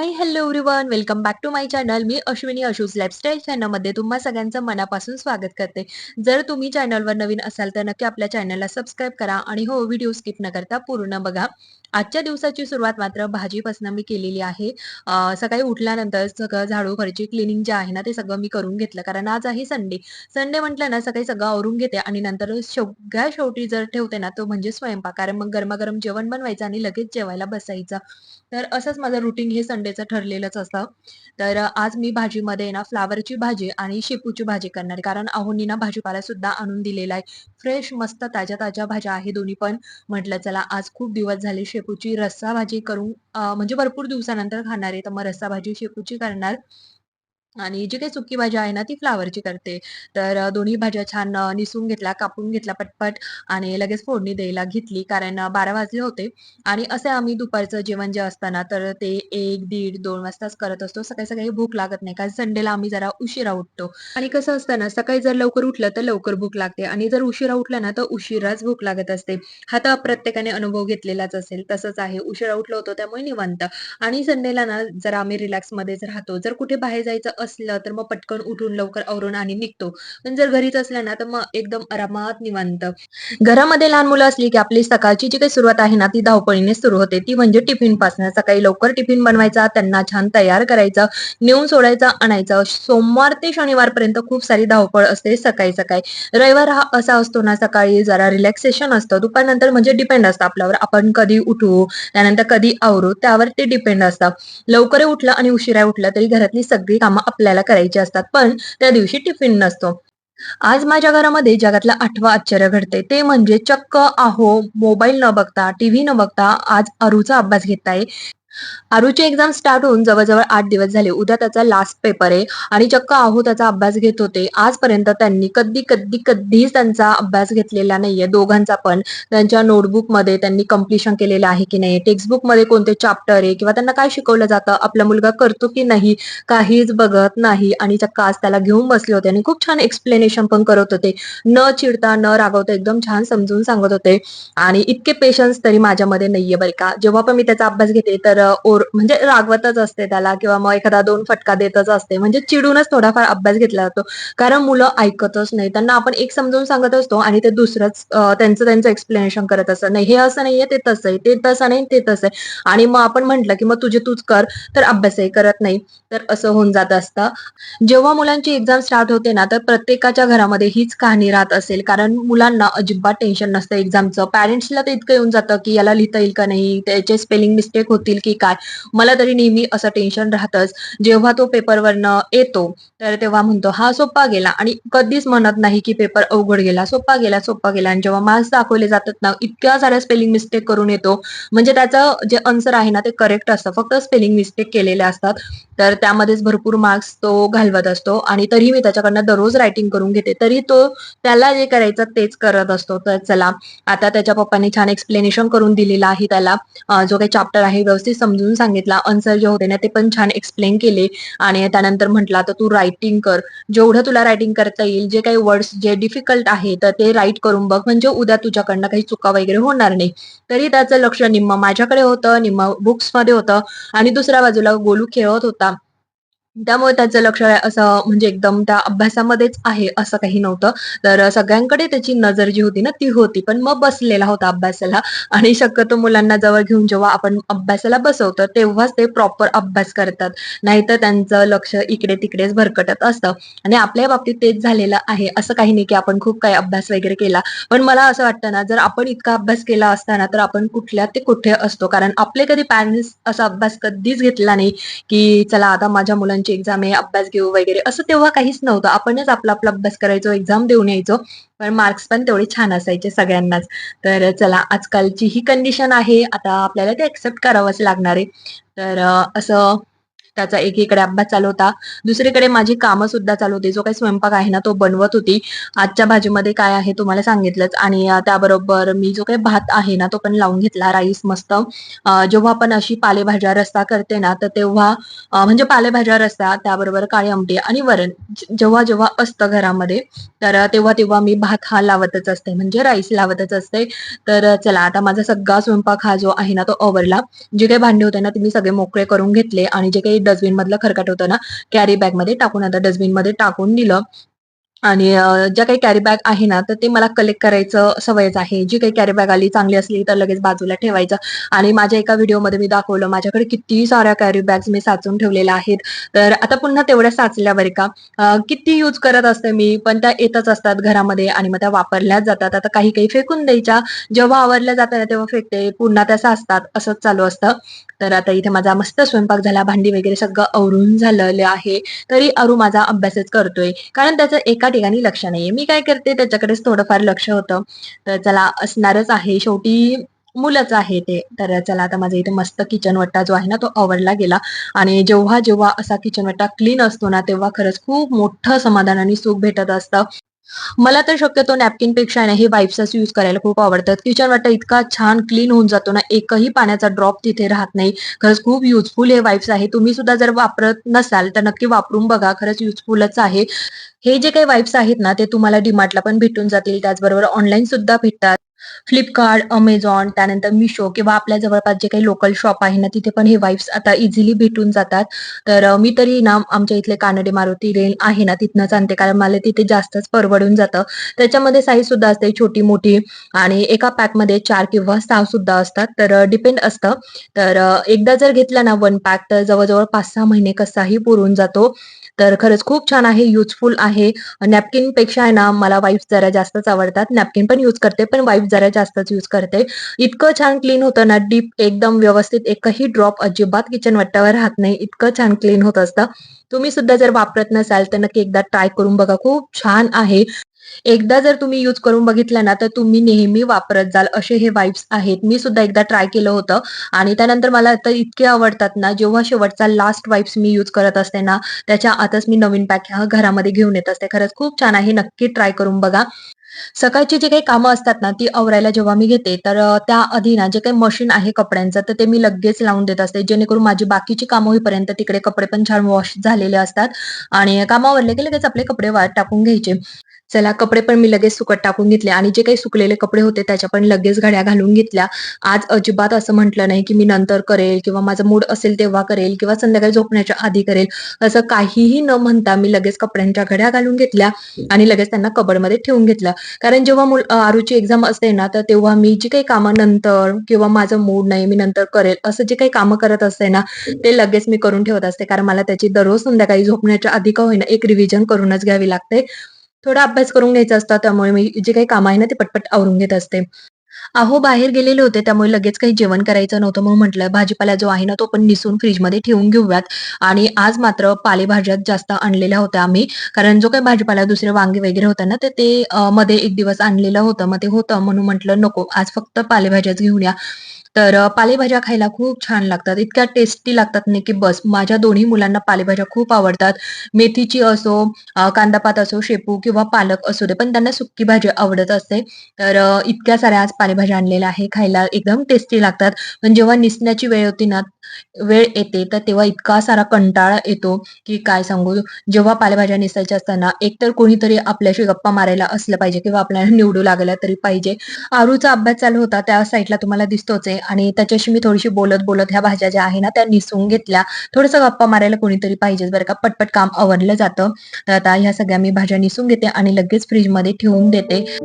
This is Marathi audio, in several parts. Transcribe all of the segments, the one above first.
Hi hello everyone welcome back to my channel Ashwini Ashu's अशूज lifestyle चॅनलमध्ये तुम्हा सगळ्यांचं मनापासून स्वागत करते. जर तुम्ही चॅनलवर नवीन असाल तर नक्की आपल्या चॅनलला सबस्क्राईब करा. आणि हो व्हिडिओ स्किप न करता पूर्ण बघा. आजच्या दिवसाची सुरुवात मात्र भाजीपासून मी केलेली आहे. सकाळी उठल्यानंतर सगळं झाडू घरची क्लिनिंग जे आहे ना ते सगळं मी करून घेतलं. कारण आज आहे संडे संडे म्हटलं ना सकाळी सगळं आवरून घेते आणि नंतर सगळ्या शेवटी जर ठेवते ना तो म्हणजे स्वयंपाक. कारण मग गरमागरम जेवण बनवायचं आणि लगेच जेवायला बसायचं. तर असंच माझं रुटीन हे संडेचं ठरलेलंच असतं. तर आज मी भाजीमध्ये ना फ्लावरची भाजी आणि शेपूची भाजी करणार. कारण अहोनी ना भाजीपाला सुद्धा आणून दिलेला आहे. फ्रेश मस्त ताज्या ताज्या भाज्या आहे दोन्ही पण. म्हटलं चला आज खूप दिवस झाले शेपूची रस्सा भाजी करून म्हणजे भरपूर दिवसानंतर खाणार आहे. तर मग रस्सा भाजी शेपूची करणार. आणि जी काही सुकी भाजी आहे ना ती फ्लावरची करते. तर दोन्ही भाज्या छान निसून घेतल्या, कापून घेतल्या पटपट आणि लगेच फोडणी द्यायला घेतली. कारण बारा वाजले होते आणि असे आम्ही दुपारचं जेवण जे असताना तर ते एक दीड, दोन वाजताच करत असतो. सकाळी-सकाळी भूक लागत नाही. कारण संडेला आम्ही जरा उशिरा उठतो आणि कसं असतं ना, सकाळी जर लवकर उठलं तर लवकर भूक लागते आणि जर उशिरा उठलं ना, तर उशिराच भूक लागत असते. हा तर प्रत्येकाने अनुभव घेतलेलाच असेल. तसंच आहे. उशिरा उठलो होतो त्यामुळे निवांत आणि संडेला ना, जरा आम्ही रिलॅक्समध्येच राहतो. जर कुठे बाहेर जायचं असलं, तर मग पटकन उठून लवकर आवरून आणि निघतो. पण जर घरीच असलं ना, तर मग एकदम आरामात निवांत. घरामध्ये लहान मुलं असली, की आपली सकाळची जी काही सुरुवात आहे ना, ती धावपळीने सुरू होते. ती म्हणजे टिफिनपासून. सकाळी लवकर टिफिन बनवायचा, त्यांना छान तयार करायचं, नेऊन सोडायचं, आणायचं. सोमवार ते शनिवारपर्यंत खूप सारी धावपळ असते सकाळी-सकाळी. रविवार हा असा असतो ना, सकाळी जरा रिलॅक्सेशन असतं. दुपारनंतर म्हणजे डिपेंड असतं आपल्यावर. आपण कधी उठू, त्यानंतर कधी आवरू, त्यावर ते डिपेंड असतं. लवकर उठलं आणि उशिरा उठलं तरी घरातली सगळी कामं आपल्याला करायचे असतात. पण त्या दिवशी टिफिन नसतो. आज माझ्या घरामध्ये जगातलं आठवं आश्चर्य घडते ते म्हणजे चक्क आहो मोबाईल न बघता, टीव्ही न बघता आज अरूचा अभ्यास घेताय. आरूची एक्झाम स्टार्ट होऊन जवळजवळ आठ दिवस झाले. उद्या त्याचा लास्ट पेपर आहे आणि चक्क आहो त्याचा अभ्यास घेत होते. आजपर्यंत त्यांनी कधी, कधी, कधीच त्यांचा अभ्यास घेतलेला नाहीये दोघांचा पण. त्यांच्या नोटबुकमध्ये त्यांनी कंप्लीशन केलेलं आहे की नाही, टेक्स्टबुकमध्ये कोणते चॅप्टर आहे किंवा त्यांना काय शिकवलं जातं, आपला मुलगा करतो की नाही, काहीच बघत नाही आणि चक्क आज त्याला घेऊन बसले होते आणि खूप छान एक्सप्लेनेशन पण करत होते. न चिडता, न रागवता एकदम छान समजून सांगत होते आणि इतके पेशन्स तरी माझ्यामध्ये नाहीये बरं का. जेव्हा पण मी त्याचा अभ्यास घेते तर ओर म्हणजे रागवतच असते त्याला किंवा मग एखादा दोन फटका देतच असते. म्हणजे चिडूनच थोडाफार अभ्यास घेतला जातो. कारण मुलं ऐकतच नाही. त्यांना आपण एक समजावून सांगत असतो आणि ते दुसरंच त्यांचं त्यांचं एक्सप्लेनेशन करत असतात. नाही हे असं नाहीये, ते तसं आहे. ते तसं नाही, ते तसं आहे. आणि मग आपण म्हटलं, की "मग तुझे तूच कर." तर अभ्यासही करत नाही. तर असं होऊन जात असतं. जेव्हा मुलांची एक्झाम स्टार्ट होते ना, तर प्रत्येकाच्या घरामध्ये हीच कहाणी राहत असेल. कारण मुलांना अजिबात टेन्शन नसतं एक्झामचं. पॅरेंट्सला तर इतकं येऊन जातं, की याला लिहिता येईल का नाही? त्याचे स्पेलिंग मिस्टेक होतील की काय? मला तरी नेहमी असं टेन्शन राहतच जेव्हा तो पेपरवरनं येतो, तर तेव्हा म्हणतो, "हा सोप्पा गेला" आणि कधीच म्हणत नाही, की पेपर अवघड गेला. सोप्पा गेला, सोपा गेला आणि जेव्हा मार्क्स दाखवले जातात ना, इतक्या साऱ्या स्पेलिंग मिस्टेक करून येतो. म्हणजे त्याचं जे आन्सर आहे ना, ते करेक्ट असतं. फक्त स्पेलिंग मिस्टेक केलेल्या असतात. तर त्यामध्येच भरपूर मार्क्स तो घालवत असतो आणि तरी मी त्याच्याकडनं दररोज रायटिंग करून घेते. तरी तो त्याला जे करायचं तेच करत असतो. तर चला, आता त्याच्या पप्पांनी छान एक्सप्लेनेशन करून दिलेलं आहे त्याला. जो काही चॅप्टर आहे व्यवस्थित समजून सांगितला. अन्सर जे होते ना, ते पण छान एक्सप्लेन केले आणि त्यानंतर म्हटलं, तर तू रायटिंग कर. जेवढं तुला रायटिंग करता येईल, जे काही वर्ड्स जे डिफिकल्ट आहे, तर ते राईट करून बघ. म्हणजे उद्या तुझ्याकडनं काही चुका वगैरे होणार नाही." तरी त्याचं लक्ष निम्मा माझ्याकडे होतं, निम्मं बुक्समध्ये होतं आणि दुसऱ्या बाजूला गोलू खेळत होता. त्यामुळे त्याचं लक्ष असं म्हणजे एकदम त्या अभ्यासामध्येच आहे असं काही नव्हतं. तर सगळ्यांकडे त्याची नजर जी होती ना ती होती. पण मग बसलेला होता अभ्यासाला आणि शक्यतो मुलांना जवळ घेऊन जेव्हा आपण अभ्यासाला बसवतो तेव्हाच ते प्रॉपर अभ्यास करतात. नाहीतर त्यांचं लक्ष इकडे-तिकडेच भरकटत असतं आणि आपल्या बाबतीत तेच झालेलं आहे. असं काही नाही की आपण खूप काही अभ्यास वगैरे केला. पण मला असं वाटतं ना जर आपण इतका अभ्यास केला असताना तर आपण कुठल्या ते कुठे असतो. कारण आपले कधी पॅरेंट्स असा अभ्यास कधीच घेतला नाही की चला आता माझ्या मुलांची एक्झाम आहे, अभ्यास घेऊ वगैरे असं तेव्हा काहीच नव्हतं. आपणच आपला आपला अभ्यास करायचो, एक्झाम देऊन यायचो. पण मार्क्स पण तेवढे छान असायचे सगळ्यांनाच. तर चला आजकालची ही कंडिशन आहे. आता आपल्याला ते एक्सेप्ट करावंच लागणार आहे. तर असं त्याचा एकीकडे अभ्यास चालू होता. दुसरीकडे माझी कामं सुद्धा चालू होती. जो काही स्वयंपाक आहे ना तो बनवत होती. आजच्या भाजीमध्ये काय आहे तुम्हाला सांगितलंच. आणि त्याबरोबर मी जो काही भात आहे ना तो पण लावून घेतला. राईस मस्त. जेव्हा आपण अशी पालेभाज्या रस्ता करते ना तर तेव्हा म्हणजे पालेभाज्या रस्ता त्याबरोबर काळी आमटी आणि वरण. जेव्हा जेव्हा असतं घरामध्ये तर तेव्हा तेव्हा मी भात हा लावतच असते. म्हणजे राईस लावतच असते. तर चला आता माझा सगळा स्वयंपाक हा जो आहे ना तो आवरला जे काही भांडे होते ना ते मी सगळे मोकळे करून घेतले. आणि जे काही डस्टबिन मधलं खरकट होतं ना कॅरी बॅगमध्ये टाकून आता डस्टबिनमध्ये टाकून दिलं आणि ज्या काही कॅरी बॅग आहे ना तर ते मला कलेक्ट करायचं सवयच आहे. जी काही कॅरी बॅग आली चांगली असली तर लगेच बाजूला ठेवायचं. आणि माझ्या एका व्हिडिओमध्ये मी दाखवलं माझ्याकडे किती साऱ्या कॅरी बॅग्स मी साचून ठेवलेल्या आहेत. तर आता पुन्हा तेवढ्या साचल्या बरे का. किती यूज करत असते मी पण त्या येतच असतात घरामध्ये आणि मग त्या वापरल्याच जातात. आता काही काही फेकून द्यायच्या. जेव्हा आवरल्या जातात ना तेव्हा फेकते. पुन्हा त्या साचतात. असंच चालू असतं. तर आता इथे माझा मस्त स्वयंपाक झाला. भांडी वगैरे सगळं आवरून झालेलं आहे. तरी अरू माझा अभ्यासच करतोय. कारण त्याचं एका ठिकाणी लक्ष नाहीये. मी काय करते त्याच्याकडेच थोडंफार लक्ष होतं. तर चला असणारच आहे शेवटी मुलंच आहे ते. तर चला आता माझा इथे मस्त किचन वट्टा जो आहे ना तो आवडला गेला. आणि जेव्हा जेव्हा असा किचन वट्टा क्लीन असतो ना तेव्हा खरंच खूप मोठं समाधान आणि सुख भेटत असतं. मला तर शक्यतो नॅपकिनपेक्षा ना हे वाईप्सच यूज करायला खूप आवडतात. किचन वाटा इतका छान क्लीन होऊन जातो ना एकही पाण्याचा ड्रॉप तिथे राहत नाही. खरंच खूप युजफुल हे वाईप्स आहे. तुम्ही सुद्धा जर वापरत नसाल तर नक्की वापरून बघा. खरंच युजफुलच आहे. हे जे काही वाईप्स आहेत ना ते तुम्हाला डीमार्टला पण भेटून जातील. त्याचबरोबर ऑनलाईन सुद्धा भेटतात. फ्लिपकार्ट अमेझॉन त्यानंतर मिशो किंवा आपल्या जवळपास जे काही लोकल शॉप आहे ना तिथे पण हे वाईफ्स आता इझिली भेटून जातात. तर मी तरी ना आमच्या इथले कानडे मारुती रेल आहे ना तिथनंच आणते कारण मला तिथे जास्तच परवडून जातं. त्याच्यामध्ये साईज सुद्धा असते छोटी मोठी आणि एका पॅकमध्ये चार किंवा सहा सुद्धा असतात. तर डिपेंड असतं. तर एकदा जर घेतला ना वन पॅक तर जवळजवळ पाच सहा महिने कसाही पुरून जातो. तर खरंच खूप छान आहे युजफुल आहे. नॅपकिनपेक्षा आहे ना मला वाईफ जरा जास्तच आवडतात. नॅपकिन पण यूज करते पण वाईफ जरा जास्तच यूज करते. इतकं छान क्लीन होतं ना डीप एकदम व्यवस्थित एकही ड्रॉप अजिबात किचन वट्ट्यावर राहत नाही. इतकं छान क्लीन होत असतं. तुम्ही सुद्धा जर वापरत नसाल तर नक्की एकदा ट्राय करून बघा. खूप छान आहे. एकदा जर तुम्ही यूज करून बघितलं ना तर तुम्ही नेहमी वापरत जाल. असे हे वाईप्स आहेत. मी सुद्धा एकदा ट्राय केलं होतं. आणि त्यानंतर मला आता इतके आवडतात ना जेव्हा शेवटचा लास्ट वाईप्स मी यूज करत असते ना त्याच्या आताच मी नवीन पॅक घरामध्ये घेऊन येत असते. खरंच खूप छान आहे. नक्की ट्राय करून बघा. सकाळची जी काही कामं असतात ना ती आवरायला जेव्हा मी घेते तर त्या आधी ना जे काही मशीन आहे कपड्यांचं तर ते मी लगेच लावून देत असते. जेणेकरून माझी बाकीची कामं होईपर्यंत तिकडे कपडे पण छान वॉश झालेले असतात. आणि कामावरले की लगेच आपले कपडे वाळत टाकून घ्यायचे. चला कपडे पण मी लगेच सुकत टाकून घेतले आणि जे काही सुकलेले कपडे होते त्याच्या पण लगेच घड्या घालून घेतल्या. आज अजिबात असं म्हटलं नाही की मी नंतर करेल किंवा माझा मूड असेल तेव्हा करेल किंवा संध्याकाळी झोपण्याच्या आधी करेल. असं काहीही न म्हणता मी लगेच कपड्यांच्या घड्या घालून घेतल्या आणि लगेच त्यांना कबडमध्ये ठेवून घेतलं. कारण जेव्हा मुल आरूची एक्झाम असते ना तर तेव्हा मी जी काही कामं नंतर किंवा माझं मूड नाही मी नंतर करेल असं जे काही कामं करत असते ना ते लगेच मी करून ठेवत असते. कारण मला त्याची दररोज संध्याकाळी झोपण्याच्या आधी का होईना एक रिव्हिजन करूनच घ्यावी लागते. थोडा अभ्यास करून घ्यायचा असतो त्यामुळे मी जे काही काम आहे ना ते पटपट आवरून घेत असते. अहो बाहेर गेलेले होते त्यामुळे लगेच काही जेवण करायचं नव्हतं म्हणून म्हटलं भाजीपाला जो आहे ना तो पण निसून फ्रीजमध्ये ठेवून घेऊयात. आणि आज मात्र पालेभाज्या जास्त आणलेल्या होत्या आम्ही कारण जो काही भाजीपाला दुसरे वांगे वगैरे होते ना तर ते मध्ये एक दिवस आणलेलं होतं मग ते होतं म्हणून म्हटलं नको आज फक्त पालेभाज्याच घेऊन या. तर पालेभाज्या खायला खूप छान लागतात. इतक्या टेस्टी लागतात नाही की बस. माझ्या दोन्ही मुलांना पालेभाज्या खूप आवडतात. मेथीची असो कांदापात असो शेपू किंवा पालक असू दे पण त्यांना सुक्की भाजी आवडत असते. तर इतक्या साऱ्या आज पालेभाज्या आणलेल्या आहे खायला एकदम टेस्टी लागतात. पण जेव्हा निसण्याची वेळ होती ना वेळ येते तर तेव्हा इतका सारा कंटाळा येतो की काय सांगू? जेव्हा पालेभाज्या निसायच्या असताना एकतर कोणीतरी आपल्याशी गप्पा मारायला असलं पाहिजे किंवा आपल्याला निवडू लागला तरी पाहिजे. आरूचा अभ्यास चालू होता त्या साईडला तुम्हाला दिसतोच आहे. आणि त्याच्याशी मी थोडीशी बोलत बोलत ह्या भाज्या ज्या आहे ना त्या निसून घेतल्या. थोडंसं गप्पा मारायला कोणीतरी पाहिजेच बरं का. पटपट काम आवरलं जातं. तर आता ह्या सगळ्या मी भाज्या निसून घेते आणि लगेच फ्रीजमध्ये ठेवून देते.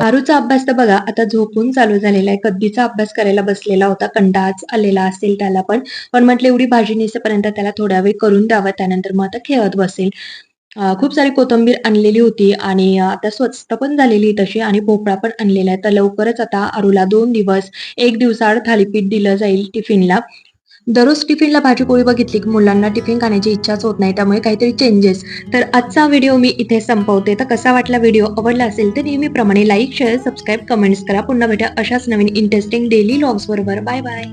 आरूचा अभ्यास तर बघा आता झोपून चालू झालेला आहे. कद्दीचा अभ्यास करायला बसलेला होता कंटाच आलेला असेल त्याला पण. पण म्हटलं एवढी भाजी नेसेपर्यंत त्याला थोडा वेळ करून द्यावा त्यानंतर मग आता खेळत बसेल. खूप सारी कोथिंबीर आणलेली होती आणि आता स्वस्त पण झालेली तशी आणि भोपळा पण आणलेला आहे. तर लवकरच आता आरूला दोन दिवस एक दिवसाआड थालीपीठ दिलं जाईल टिफिनला. दररोज टिफिनला भाजी पोळी बघितली की मुलांना टिफिन खाण्याची इच्छाच होत नाही त्यामुळे काहीतरी चेंजेस तर आजचा व्हिडिओ मी इथे संपवते. तर कसा वाटला व्हिडिओ आवडला असेल तर नेहमीप्रमाणे लाईक शेअर सबस्क्राईब कमेंट्स करा. पुन्हा भेटा अशाच नवीन इंटरेस्टिंग डेली लॉग्स बरोबर. Bye bye